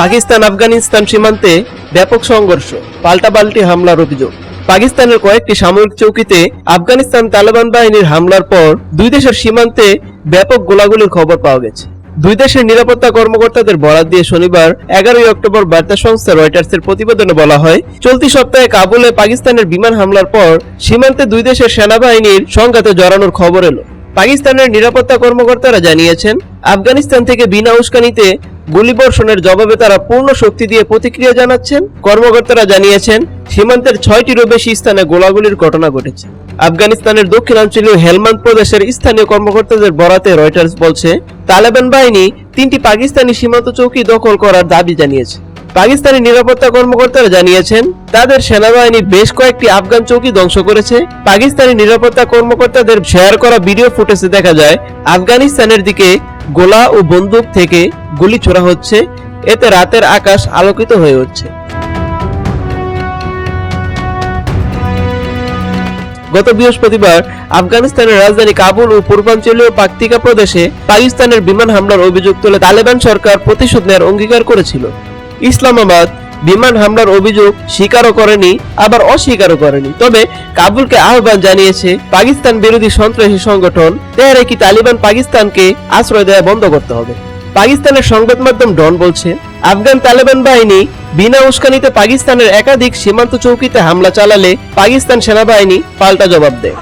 পাকিস্তান, আফগানিস্তান সীমান্তে ব্যাপক সংঘর্ষ পাল্টাপাল্টি হামলার অভিযোগ। পাকিস্তানের কয়েকটি সামরিক চৌকিতে আফগানিস্তান তালেবান বাহিনীর হামলার পর দুই দেশের সীমান্তে ব্যাপক গোলাগুলির খবর পাওয়া গেছে। দুই দেশের নিরাপত্তা কর্মকর্তাদের বরাত দিয়ে শনিবার এগারোই অক্টোবর বার্তা সংস্থা রয়টার্সের প্রতিবেদনে বলা হয়, চলতি সপ্তাহে কাবুলে পাকিস্তানের বিমান হামলার পর সীমান্তে দুই দেশের সেনাবাহিনীর সংঘাতে জড়ানোর খবর এলো। পাকিস্তানের নিরাপত্তা কর্মকর্তারা জানিয়েছেন, আফগানিস্তান থেকে বিনা উস্কানিতে গুলিবর্ষণের জবাবে তারা পূর্ণ শক্তি দিয়ে প্রতিক্রিয়া জানাচ্ছেন। কর্মকর্তারা জানিয়েছেন, সীমান্তের ছয়টিরও বেশি স্থানে গোলাগুলির ঘটনা ঘটেছে। আফগানিস্তানের দক্ষিণাঞ্চলীয় হেলমান্দ প্রদেশের স্থানীয় কর্মকর্তাদের বরাতে রয়টার্স বলছে, তালেবান বাহিনী তিনটি পাকিস্তানি সীমান্ত চৌকি দখল করার দাবি জানিয়েছে। পাকিস্তানি নিরাপত্তা কর্মকর্তারা জানিয়েছেন, তাদের সেনাবাহিনী বেশ কয়েকটি আফগান চৌকি ধ্বংস করেছে। পাকিস্তানি নিরাপত্তা কর্মকর্তাদের শেয়ার করা ভিডিও ফুটেজে দেখা যায়, আফগানিস্তানের দিকে গোলা ও বন্দুক থেকে গুলি ছোড়া হচ্ছে। এতে রাতের আকাশ আলোকিত হয়ে উঠছে। গত বৃহস্পতিবার আফগানিস্তানের রাজধানী কাবুল ও পূর্বাঞ্চলীয় পাক্তিকা প্রদেশে পাকিস্তানের বিমান হামলার অভিযোগ তুলে তালেবান সরকার প্রতিশোধ নেওয়ার অঙ্গীকার করেছিল। ইসলামাবাদ বিমান হামলার অভিযোগ স্বীকারও করেনি, আবার অস্বীকারও করেনি। তবে কাবুলকে আহ্বান জানিয়েছে পাকিস্তান বিরোধী সন্ত্রাসী সংগঠন। তেহরিকি তালিবান পাকিস্তানকে আশ্রয় দেওয়া বন্ধ করতে হবে? পাকিস্তানের সংবাদ মাধ্যম ডন বলছে, আফগান তালেবান বাহিনী বিনা উস্কানিতে পাকিস্তানের একাধিক সীমান্ত চৌকিতে হামলা চালালে পাকিস্তান সেনাবাহিনী পাল্টা জবাব দেয়।